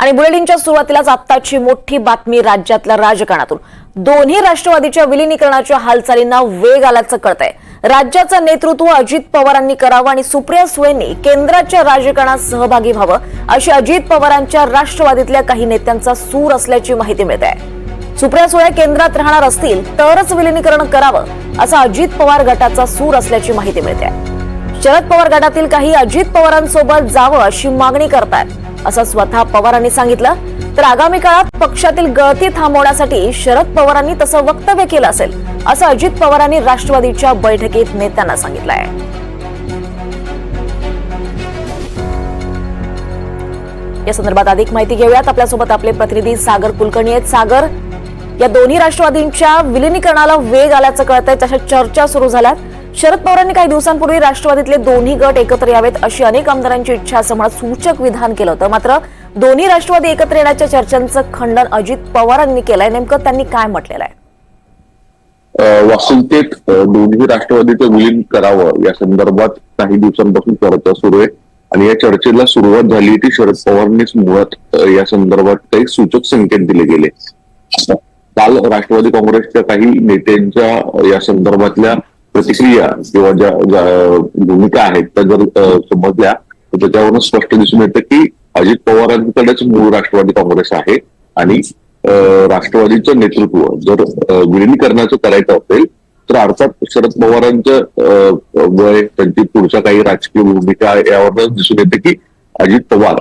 आणि बुलेटिनच्या सुरुवातीलाच आत्ताची मोठी बातमी राज्यातल्या राजकारणातून. दोन्ही राष्ट्रवादीच्या विलिनीकरणाच्या हालचालींना वेग आल्याचं कळतंय. राज्याचं नेतृत्व अजित पवारांनी करावं आणि सुप्रिया सुळेंनी केंद्राच्या राजकारणात सहभागी व्हावं अशी अजित पवारांच्या राष्ट्रवादीतल्या काही नेत्यांचा सूर असल्याची माहिती मिळते आहे सुप्रिया सुळे केंद्रात राहणार असतील तरच विलिनीकरण करावं असा अजित पवार गटाचा सूर असल्याची माहिती मिळते आहे शरद पवार गटातील काही अजित पवारांसोबत जावं अशी मागणी करतायत. असं स्वतः पवारांनी सांगितलं. तर आगामी काळात पक्षातील गळती थांबवण्यासाठी शरद पवारांनी तसं वक्तव्य केलं असेल असं अजित पवारांनी राष्ट्रवादीच्या बैठकीत नेत्यांना सांगितलं आहे या संदर्भात अधिक माहिती घेऊयात. आपल्यासोबत आपले प्रतिनिधी सागर कुलकर्णी आहेत. सागर या दोन्ही राष्ट्रवादींच्या विलिनीकरणाला वेग आल्याचं कळतंय. तशा चर्चा सुरू झाल्यात. शरद पवारांनी काही दिवसांपूर्वी राष्ट्रवादीतले दोन्ही गट एकत्र यावेत अशी अनेक आमदारांची इच्छा असं म्हणत सूचक विधान केलं होतं. मात्र दोन्ही राष्ट्रवादी एकत्र येण्याच्या चर्चांचं खंडन अजित पवारांनी केलंय. नेमकं त्यांनी काय म्हटलेलं आहे? वास्तविकतेत दोन्ही राष्ट्रवादीचं विलीन करावं या संदर्भात काही दिवसांपासून चर्चा सुरू आहे. आणि या चर्चेला सुरुवात झाली ती शरद पवारांनीच मुळात या संदर्भात काही सूचक संकेत दिले गेले. काल राष्ट्रवादी काँग्रेसच्या काही नेत्यांच्या या संदर्भातल्या प्रतिक्रिया किंवा ज्या ज्या भूमिका आहेत त्या जर समजल्या तर त्याच्यावरून स्पष्ट दिसून येतं की अजित पवारांकडेच मूळ राष्ट्रवादी काँग्रेस आहे आणि राष्ट्रवादीचं नेतृत्व जर अ, विलिनीकरणाचं करायचं असेल तर अर्थात शरद पवारांचं वय त्यांची पुढच्या काही राजकीय भूमिका यावर दिसून येते की अजित पवार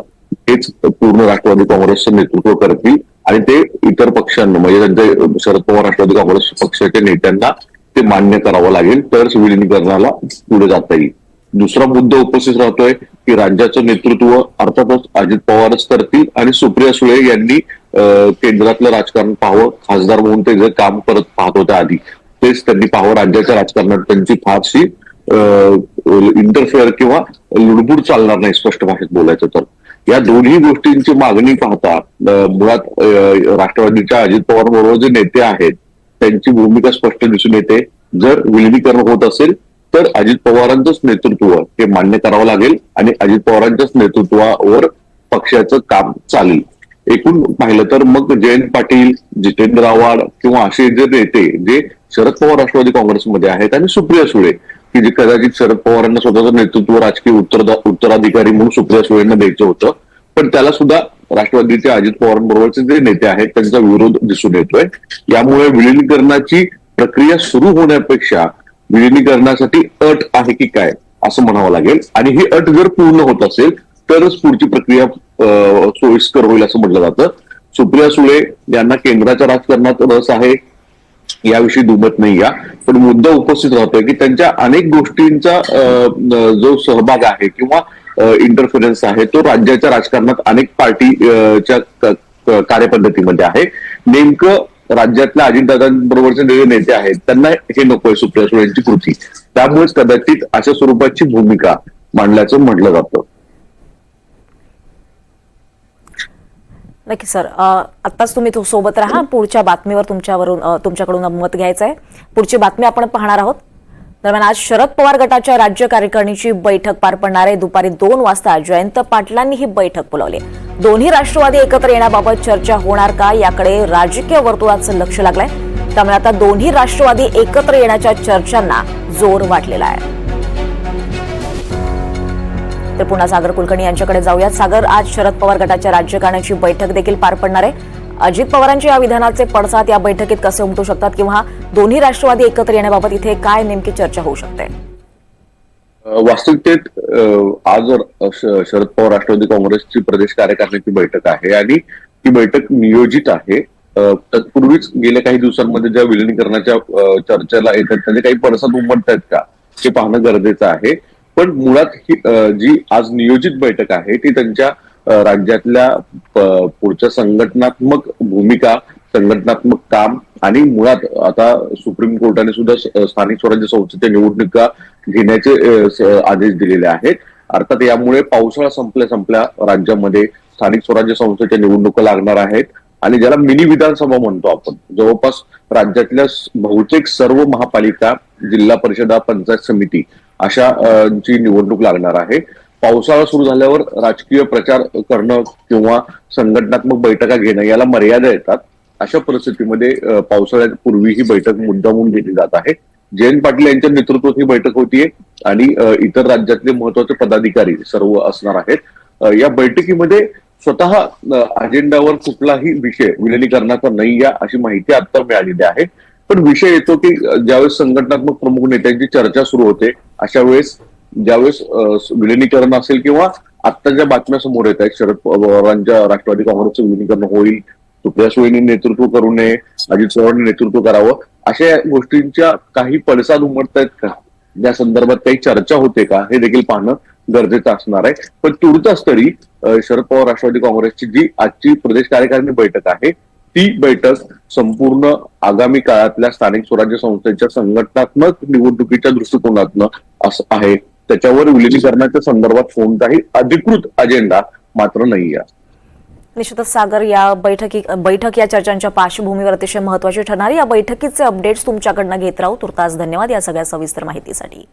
हेच पूर्ण राष्ट्रवादी काँग्रेसचं नेतृत्व करतील आणि ते इतर पक्षांना म्हणजे त्यांचे शरद पवार राष्ट्रवादी काँग्रेस पक्षाच्या नेत्यांना ते मान्य करावं लागेल. तरच विलिनीकरणाला पुढे जाता येईल. दुसरा मुद्दा उपस्थित राहतोय की राज्याचं नेतृत्व अर्थातच अजित पवारच करतील आणि सुप्रिया सुळे यांनी केंद्रातलं राजकारण पाहावं. खासदार म्हणून ते जे काम करत पाहत होते आधी तेच त्यांनी पाहावं. राज्याच्या राजकारणात त्यांची फारशी इंटरफेअर किंवा लुडबुड चालणार नाही स्पष्ट भाषेत बोलायचं तर. या दोन्ही गोष्टींची मागणी पाहता मुळात राष्ट्रवादीच्या अजित पवार बरोबर जे नेते आहेत त्यांची भूमिका स्पष्ट दिसून येते. जर विलिनीकरण होत असेल तर अजित पवारांचंच नेतृत्व हे मान्य करावं लागेल आणि अजित पवारांच्याच नेतृत्वावर पक्षाचं काम चालेल. एकूण पाहिलं तर मग जयंत पाटील जितेंद्र आव्हाड किंवा असे जे नेते जे शरद पवार राष्ट्रवादी काँग्रेसमध्ये आहेत आणि सुप्रिया सुळे की जे कदाचित शरद पवारांना स्वतःचं नेतृत्व राजकीय उत्तर उत्तराधिकारी म्हणून सुप्रिया सुळेंना द्यायचं होतं पण त्याला सुद्धा राष्ट्रवादीचे अजित पवारांबरोबरचे जे नेते आहेत त्यांचा विरोध दिसून येतोय. यामुळे विलिनीकरणाची प्रक्रिया सुरू होण्यापेक्षा विलिनीकरणासाठी अट आहे की काय असं म्हणावं लागेल. आणि ही अट जर पूर्ण होत असेल तरच पुढची प्रक्रिया अं, सोयीस्कर होईल असं म्हटलं जातं. सुप्रिया सुळे यांना केंद्राच्या राजकारणात रस आहे याविषयी दुमत नाही या. पण मुद्दा उपस्थित राहतोय की त्यांच्या अनेक गोष्टींचा जो सहभाग आहे किंवा इंटरफिरन्स आहे तो राज्याच्या राजकारणात अनेक पार्टीच्या कार्यपद्धतीमध्ये आहे. नेमकं राज्यातल्या अजितदादांबरोबरचे जे नेते आहेत त्यांना हे नकोय सुप्रिया सुळे यांची कृती. त्यामुळेच कदाचित अशा स्वरूपाची भूमिका मांडल्याचं म्हटलं जातं. नक्की सर. आत्ताच तुम्ही तो सोबत राहा. पुढच्या बातमीवर तुमच्यावरून तुमच्याकडून मत घ्यायचं आहे पुढची बातमी आपण पाहणार आहोत. दरम्यान आज शरद पवार गटाच्या राज्य कार्यकारिणीची बैठक पार पडणार. आहे दुपारी दोन वाजता जयंत पाटलांनी ही बैठक बोलावली. आहे. दोन्ही राष्ट्रवादी एकत्र येण्याबाबत चर्चा होणार का? याकडे राजकीय वर्तुळाचं लक्ष लागलंय. त्यामुळे आता दोन्ही राष्ट्रवादी एकत्र येण्याच्या चर्चांना जोर वाढलेला आहे. तर पुन्हा सागर कुलकर्णी यांच्याकडे जाऊयात. सागर आज शरद पवार गटाच्या राज्यकारणाची बैठक देखील पार पडणार आहे. अजित पवारांच्या या विधानाचे पडसाद या बैठकीत कसे उमटू शकतात किंवा दोन्ही राष्ट्रवादी एकत्र येण्याबाबत इथे काय नेमकी चर्चा होऊ शकते? वास्तविकतेत आज शरद पवार राष्ट्रवादी काँग्रेसची प्रदेश कार्यकारिणीची बैठक आहे आणि ती बैठक नियोजित आहे. तत्पूर्वीच गेल्या काही दिवसांमध्ये ज्या विलिनीकरणाच्या चर्चेला येतात त्याचे काही पडसाद उमटत आहेत का हे पाहणं गरजेचं आहे. पण मुळात ही जी आज नियोजित बैठक आहे ती त्यांच्या राज्यातल्या पुढच्या संघटनात्मक भूमिका संघटनात्मक काम आणि मुळात आता सुप्रीम कोर्टाने सुद्धा स्थानिक स्वराज्य संस्थेच्या निवडणुका घेण्याचे आदेश दिलेले आहेत. अर्थात यामुळे पावसाळा संपल्या संपल्या राज्यामध्ये स्थानिक स्वराज्य संस्थेच्या निवडणुका लागणार आहेत. आणि ज्याला मिनी विधानसभा म्हणतो आपण जवळपास राज्यातल्या बहुतेक सर्व महापालिका जिल्हा परिषदा पंचायत समिती अशा ची निवडणूक लागणार आहे. पावसाळा सुरू झाल्यावर राजकीय प्रचार करणं किंवा संघटनात्मक बैठका घेणं याला मर्यादा येतात. अशा परिस्थितीमध्ये पावसाळ्यापूर्वी ही बैठक मुद्दामून घेतली जात आहे. जयंत पाटील यांच्या नेतृत्वात ही बैठक होतीये आणि इतर राज्यातले महत्त्वाचे पदाधिकारी सर्व असणार आहेत. या बैठकीमध्ये स्वतः अजेंडावर कुठलाही विषय विलिनीकरणाचा नाही या अशी माहिती आता मिळालेली आहे. पण विषय येतो की ज्यावेळेस संघटनात्मक प्रमुख नेत्यांची चर्चा सुरू होते अशा वेळेस ज्यावेळेस विलिनीकरण असेल किंवा आत्ता ज्या बातम्या समोर येत आहेत शरद पवारांच्या राष्ट्रवादी काँग्रेसचं विलिनीकरण होईल सुप्रिया सुळेंनी नेतृत्व करू नये अजित पवारांनी नेतृत्व करावं अशा गोष्टींच्या काही पडसाद उमटत आहेत का? या संदर्भात काही चर्चा होते का? हे देखील पाहणं गरजेचं असणार आहे. पण तुर्तास तरी शरद पवार राष्ट्रवादी काँग्रेसची जी आजची प्रदेश कार्यकारिणी बैठक आहे ती बैठक संपूर्ण आगामी काळातल्या स्थानिक स्वराज्य संस्थेच्या संघटनात्मक निवडणुकीच्या दृष्टिकोनातनं असं आहे. त्याच्यावर विलिनीकरणाच्या संदर्भात कोणताही अधिकृत अजेंडा मात्र नाही आहे निश्चितच सागर या बैठकी बैठक या चर्चांच्या पार्श्वभूमीवर अतिशय महत्वाची ठरणार या बैठकीचे अपडेट्स तुमच्याकडनं घेत राहू. तुर्तास धन्यवाद या सगळ्या सविस्तर माहितीसाठी.